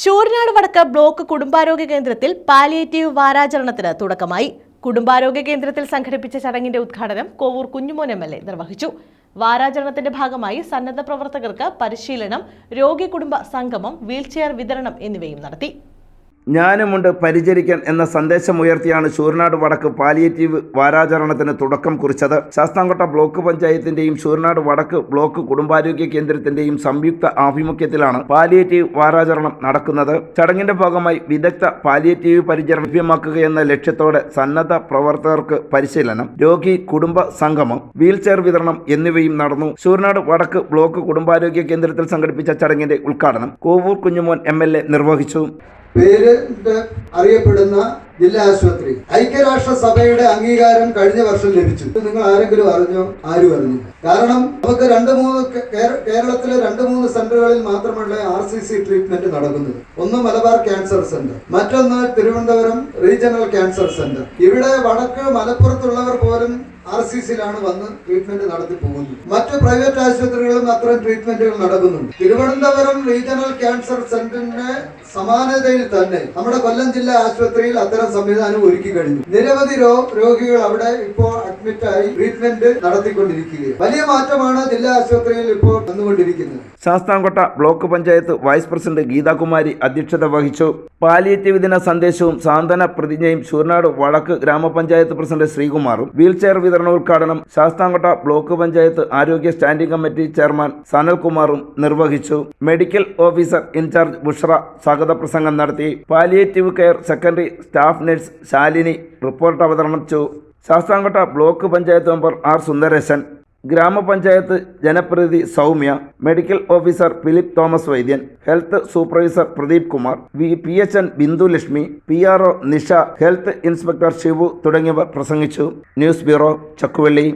ശൂരനാട് വടക്ക് ബ്ലോക്ക് കുടുംബാരോഗ്യ കേന്ദ്രത്തിൽ പാലിയേറ്റീവ് വാരാചരണത്തിന് തുടക്കമായി. കുടുംബാരോഗ്യ കേന്ദ്രത്തിൽ സംഘടിപ്പിച്ച ചടങ്ങിന്റെ ഉദ്ഘാടനം Kovoor Kunjumon M L A നിർവഹിച്ചു. വാരാചരണത്തിന്റെ ഭാഗമായി സന്നദ്ധ പ്രവർത്തകർക്ക് പരിശീലനം രോഗി കുടുംബ സംഗമം വീൽചെയർ വിതരണം എന്നിവയും നടത്തി. ഞാനുമുണ്ട് പരിചരിക്കാൻ എന്ന സന്ദേശം ഉയർത്തിയാണ് ശൂർനാട് വടക്ക് പാലിയേറ്റീവ് വാരാചരണത്തിന് തുടക്കം കുറിച്ചത്. ശാസ്താംകോട്ട ബ്ലോക്ക് പഞ്ചായത്തിന്റെയും ശൂർനാട് വടക്ക് ബ്ലോക്ക് കുടുംബാരോഗ്യ കേന്ദ്രത്തിന്റെയും സംയുക്ത ആഭിമുഖ്യത്തിലാണ് പാലിയേറ്റീവ് വാരാചരണം നടക്കുന്നത്. ചടങ്ങിന്റെ ഭാഗമായി വിദഗ്ധ പാലിയേറ്റീവ് പരിചരണം ലഭ്യമാക്കുകയെന്ന ലക്ഷ്യത്തോടെ സന്നദ്ധ പ്രവർത്തകർക്ക് പരിശീലനം രോഗി കുടുംബ സംഗമം വീൽചെയർ വിതരണം എന്നിവയും നടന്നു. ശൂർനാട് വടക്ക് ബ്ലോക്ക് കുടുംബാരോഗ്യ കേന്ദ്രത്തിൽ സംഘടിപ്പിച്ച ചടങ്ങിന്റെ ഉദ്ഘാടനം കോവൂർ കുഞ്ഞുമോൻ എം നിർവഹിച്ചു. പേര് അറിയപ്പെടുന്ന ജില്ലാ ആശുപത്രി. ഐക്യരാഷ്ട്ര സഭയുടെ അംഗീകാരം കഴിഞ്ഞ വർഷം ലഭിച്ചു. നിങ്ങൾ ആരെങ്കിലും അറിഞ്ഞോ ആരും അറിഞ്ഞില്ല. കാരണം നമുക്ക് രണ്ട് മൂന്ന് കേരളത്തിലെ രണ്ട് മൂന്ന് സെന്ററുകളിൽ മാത്രമുള്ള ആർ സി സി ട്രീറ്റ്മെന്റ് നടക്കുന്നത്. ഒന്ന് മലബാർ ക്യാൻസർ സെന്റർ മറ്റൊന്ന് തിരുവനന്തപുരം റീജിയണൽ ക്യാൻസർ സെന്റർ. ഇവിടെ വടക്ക് മലപ്പുറത്തുള്ളവർ പോലും ആർ സി സിയിലാണ് വന്ന് ട്രീറ്റ്മെന്റ് നടത്തി പോകുന്നത്. മറ്റു പ്രൈവറ്റ് ആശുപത്രികളിലും അത്തരം ട്രീറ്റ്മെന്റുകൾ നടക്കുന്നുണ്ട്. തിരുവനന്തപുരം റീജിയണൽ ക്യാൻസർ സെന്ററിന്റെ സമാനതയിൽ തന്നെ നമ്മുടെ കൊല്ലം ജില്ലാ ആശുപത്രിയിൽ അത്തരം സംവിധാനം ഒരുക്കി കഴിഞ്ഞു. നിരവധി രോഗികൾ അവിടെ ഇപ്പോൾ അഡ്മിറ്റ് ആയി ട്രീറ്റ്മെന്റ് നടത്തിക്കൊണ്ടിരിക്കുകയാണ്. വലിയ മാറ്റമാണ് ജില്ലാ ആശുപത്രിയിൽ ഇപ്പോൾ വന്നുകൊണ്ടിരിക്കുന്നത്. Sasthamkotta block panchayat vice president Geethakumari അധ്യക്ഷത വഹിച്ചു. പാലിയേറ്റീവ് ദിന സന്ദേശവും സാന്ത്വന പ്രതിജ്ഞയും ശൂർനാട് വടക്ക് ഗ്രാമപഞ്ചായത്ത് പ്രസിഡന്റ് ശ്രീകുമാറും വീൽചെയർ വിതരണോദ്ഘാടനം ശാസ്താംകോട്ട ബ്ലോക്ക് പഞ്ചായത്ത് ആരോഗ്യ സ്റ്റാൻഡിംഗ് കമ്മിറ്റി ചെയർമാൻ സനൽകുമാറും നിർവഹിച്ചു. മെഡിക്കൽ ഓഫീസർ ഇൻചാർജ് ബുഷ്ര സ്വാഗത പ്രസംഗം നടത്തി. Palliative care secondary staff nurse Shalini report അവതരിച്ചു Sasthamkotta block panchayat member R Sundaresan ഗ്രാമപഞ്ചായത്ത് ജനപ്രതിനിധി Soumya medical officer Philip Thomas Vaidyan health supervisor Pradeep Kumar V P H N Bindu Lakshmi P R O Nisha health inspector Shibu തുടങ്ങിയവർ പ്രസംഗിച്ചു. News bureau Chakkuvally.